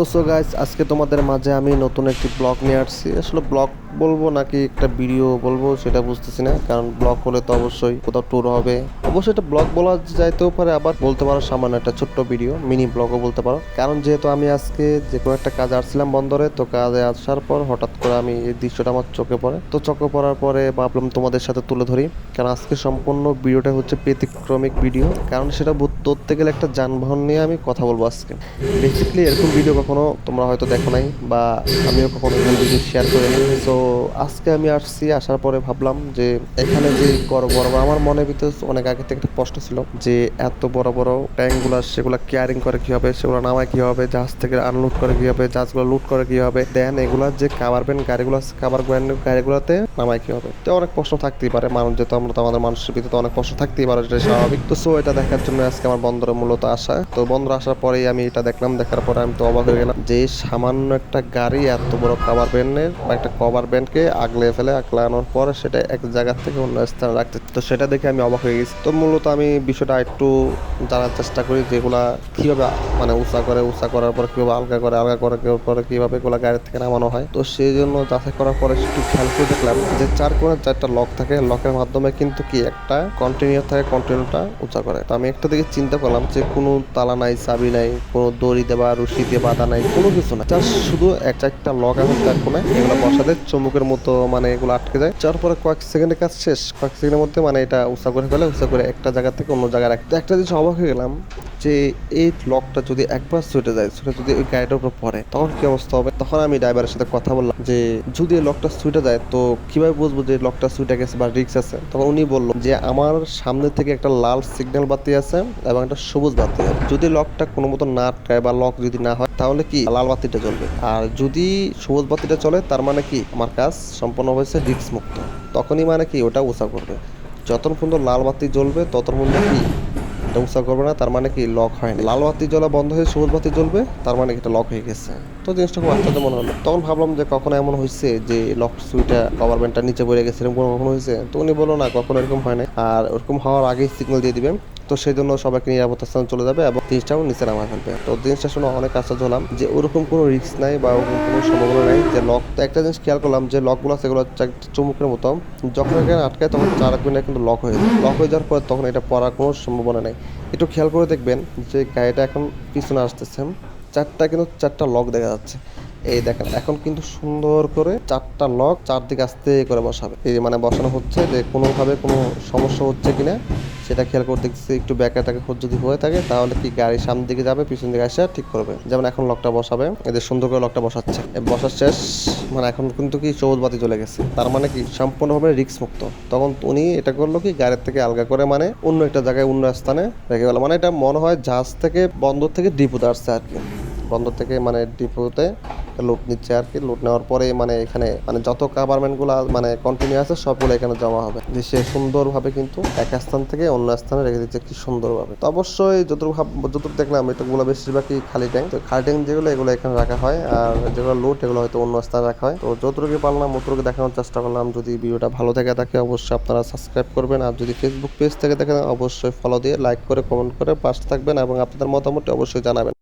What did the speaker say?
তো so guys আজকে তোমাদের মাঝে আমি নতুন একটি ব্লগ নিয়ে আসছি। আসলে ব্লগ বলব নাকি একটা ভিডিও বলব সেটা বুঝতেছি না, কারণ ব্লগ হলে তো অবশ্যই কোথাও ট্যুর হবে। অবশ্যই এটা ব্লগ বলা যাইতেও পারে, আবার বলতে পারো সামান্য একটা ছোট্ট ভিডিও মিনি ব্লগও বলতে পারো। কারণ যেহেতু আমি আজকে যে কোনো একটা কাজে আসছিলাম বন্দরে, তো কাজে আসার পর হঠাৎ করে আমি এই দৃশ্যটা আমার চোখে পড়ে। তো চোখে পড়ার পরে ভাবলাম তোমাদের সাথে তুলে ধরি, কারণ আজকে সম্পূর্ণ ভিডিওটা হচ্ছে ব্যতিক্রমিক ভিডিও কারণ সেটা ধরতে গেলে একটা যানবাহন নিয়ে আমি কথা বলব আজকে। বেসিক্যালি এরকম ভিডিও কখনো তোমরা হয়তো দেখো নাই, বা আমিও কখনো এরকম ভিডিও শেয়ার করিনি। তো আজকে আমি আসছি, আসার পরে ভাবলাম যে এখানে যে বড়- আমার মনের ভিতরে অনেক আগে থেকে একটা প্রশ্ন ছিল যে এত বড় বড় ট্যাঙ্কগুলো সেগুলো কেয়ারিং করে কি হবে সেগুলো নামায় কি হবে জাহাজ থেকে আনলোড করে কীভাবে, জাহাজগুলো লুট করে কি হবে দেন এগুলা যে কাভার ভ্যান গাড়িগুলো কাভার ভ্যান গাড়িগুলোতে নামায় কীভাবে? তো অনেক প্রশ্ন থাকতেই পারে, মানুষ যেহেতু আমরা তো আমাদের মানুষের ভিতরে অনেক প্রশ্ন থাকতেই পারে যেটা স্বাভাবিক। তো সো এটা দেখার জন্য আজকে আমার বন্দরে মূলত আসা। তো বন্দর আসার পরেই আমি এটা দেখলাম, দেখার পরে আমি তো অবাক হয়ে গেলাম যে সামান্য একটা গাড়ি এত বড় কাভার ভ্যানের বা একটা কভার ভ্যানকে আগলে ফেলে, আগলানোর পর সেটা এক জায়গা থেকে অন্য স্থানে রাখতে। তো সেটা দেখে আমি অবাক হয়ে গেছি। তো মূলত আমি বিষয়টা একটু জানার চেষ্টা করি যেগুলা কীভাবে মানে উঁচা করে, উঁচা করার পর কীভাবে আলগা করে আলগা করে পরে কীভাবে এগুলো গাড়ি থেকে নামানো হয়। তো সেই জন্য যাচাই করার পরে একটু খেয়াল করে দেখলাম যে চার কোণে চারটা লক থাকে। লকের মাধ্যমে কিন্তু কি একটা কন্টিনিউ থাকে কন্টিনিউটা উঁচা করে। তো আমি একটা দিকে চিন্তা করলাম যে কোনো তালা নাই, চাবি নাই, কোনো দড়ি দেওয়া রশি দিয়ে বাঁধা নাই, কোনো কিছু না জাস্ট শুধু এক চারটা লক আছে চার কোণে। এগুলো বসাতে চুম্বকের মতো মানে এগুলো আটকে যায়। চার পরে কয়েক সেকেন্ডের কাজ শেষ। কয়েক সেকেন্ডের মধ্যে মানে এটা উঁচা করে ফেলে, উঁচা করে একটা জায়গা থেকে অন্য জায়গায় রাখতে। একটা জিনিস অবাক হয়ে গেলাম যে এই লকটা যদি একবার ছুটে যায়, ছুটে যদি ওই গাড়িটার উপর পড়ে, তখন কি অবস্থা হবে? তখন আমি ড্রাইভারের সাথে কথা বললাম যে, যদি এই লকটা ছুটে যায়, তো কীভাবে বুঝব যে লকটা ছুটে গেছে বা রিক্স আছে? তখন উনি বলল যে, আমার সামনে থেকে একটা লাল সিগন্যাল বাতি আছে এবং একটা সবুজ বাতি আছে। যদি লকটা কোনো মতো না আটকায় বা লক যদি না হয়, তাহলে কি লাল বাতিটা চলবে আর যদি সবুজ বাতিটা চলে, তার মানে কি? আমার কাজ সম্পূর্ণ হয়েছে রিক্স মুক্ত। তখনই মানে কি? ওটা উঁচা করবে। যতক্ষণ পর্যন্ত লাল বাতি জ্বলবে ততক্ষণ পর্যন্ত কি উৎসাহ করবে না, তার মানে কি লক হয় না লাল বাতি জ্বলা বন্ধ হয়ে সবুজ বাতি জ্বলবে, তার মানে এটা লক হয়ে গেছে? তো জিনিসটা খুব আশ্চর্য মনে হলো। তখন ভাবলাম যে কখনো এমন হয়েছে যে লক সুইটা গভর্নমেন্টটা নিচে পড়ে গেছে, এরকম কখনো হয়েছে তো উনি বলল, না, কখনো এরকম হয় না আর ওরকম হওয়ার আগেই সিগন্যাল দিয়ে দিবেন। তো সেই জন্য সবাইকে নিরাপত্তা স্থানে চলে যাবে এবং জিনিসটাও নিচে নামা ফেলবে তো জিনিসটা শুনে অনেক আশ্চর্য হলাম যে ওরকম কোনো রিস্ক নাই বা ওরকম কোনো সম্ভাবনা নাই যে লক তো একটা জিনিস খেয়াল করলাম যে লকগুলো সেগুলো চুমুকের মতো যখন এখানে আটকায় তখন চার গুণে কিন্তু লক হয়ে যায়। লক হয়ে যাওয়ার পর তখন এটা পড়ার কোনো সম্ভাবনা নেই। একটু খেয়াল করে দেখবেন যে গাড়িটা এখন পিছনে আসতেছে। চারটা কিন্তু চারটা লক দেখা যাচ্ছে। এই দেখেন, এখন কিন্তু সুন্দর করে চারটা লক চারদিকে আস্তে করে বসাবে। এই মানে বসানো হচ্ছে যে কোনোভাবে কোনো সমস্যা হচ্ছে কিনা, সেটা খেয়াল করে দেখছি একটু ব্যাকে টাকে যদি হয়ে থাকে, তাহলে কি গাড়ি সামনের দিকে যাবে, পিছন দিকে আসে, ঠিক করবে। যেমন এখন লকটা বসাবে এদের সুন্দর করে লকটা বসাচ্ছে। বসার শেষ মানে এখন কিন্তু কি সবুজ বাতি চলে গেছে। তার মানে কি সম্পূর্ণভাবে রিক্স মুক্ত তখন উনি এটা করল কি, গাড়ির থেকে আলগা করে মানে অন্য একটা জায়গায়, অন্য স্থানে রেখে গেল। মানে এটা মনে হয় জাহাজ থেকে বন্দর থেকে ডিপুতে আসছে আর কি। বন্দর থেকে মানে ডিপোতে লুট নিচ্ছে আর কি। লুট নেওয়ার পরে মানে এখানে মানে যত কাভারমেন্টগুলো মানে কন্টিনিউ আছে, সবগুলো এখানে জমা হবে। যে সে সুন্দরভাবে কিন্তু এক স্থান থেকে অন্য স্থানে রেখে দিচ্ছে কি সুন্দরভাবে। তো অবশ্যই যতটুকু যতটুকু দেখলাম এটাগুলো বেশিরভাগই খালি ট্যাঙ্ক তো খালি ট্যাঙ্ক যেগুলো, এগুলো এখানে রাখা হয়। আর যেগুলো লুট এগুলো হয়তো অন্য স্থানে রাখা হয়। তো যতটুকু পারলাম, অতটুকু দেখানোর চেষ্টা করলাম। যদি ভিডিওটা ভালো থেকে থাকে, অবশ্যই আপনারা সাবস্ক্রাইব করবেন। আর যদি ফেসবুক পেজ থেকে দেখেন, অবশ্যই ফলো দিয়ে লাইক করে কমেন্ট করে পাশে থাকবেন এবং আপনাদের মতামতটি অবশ্যই জানাবেন।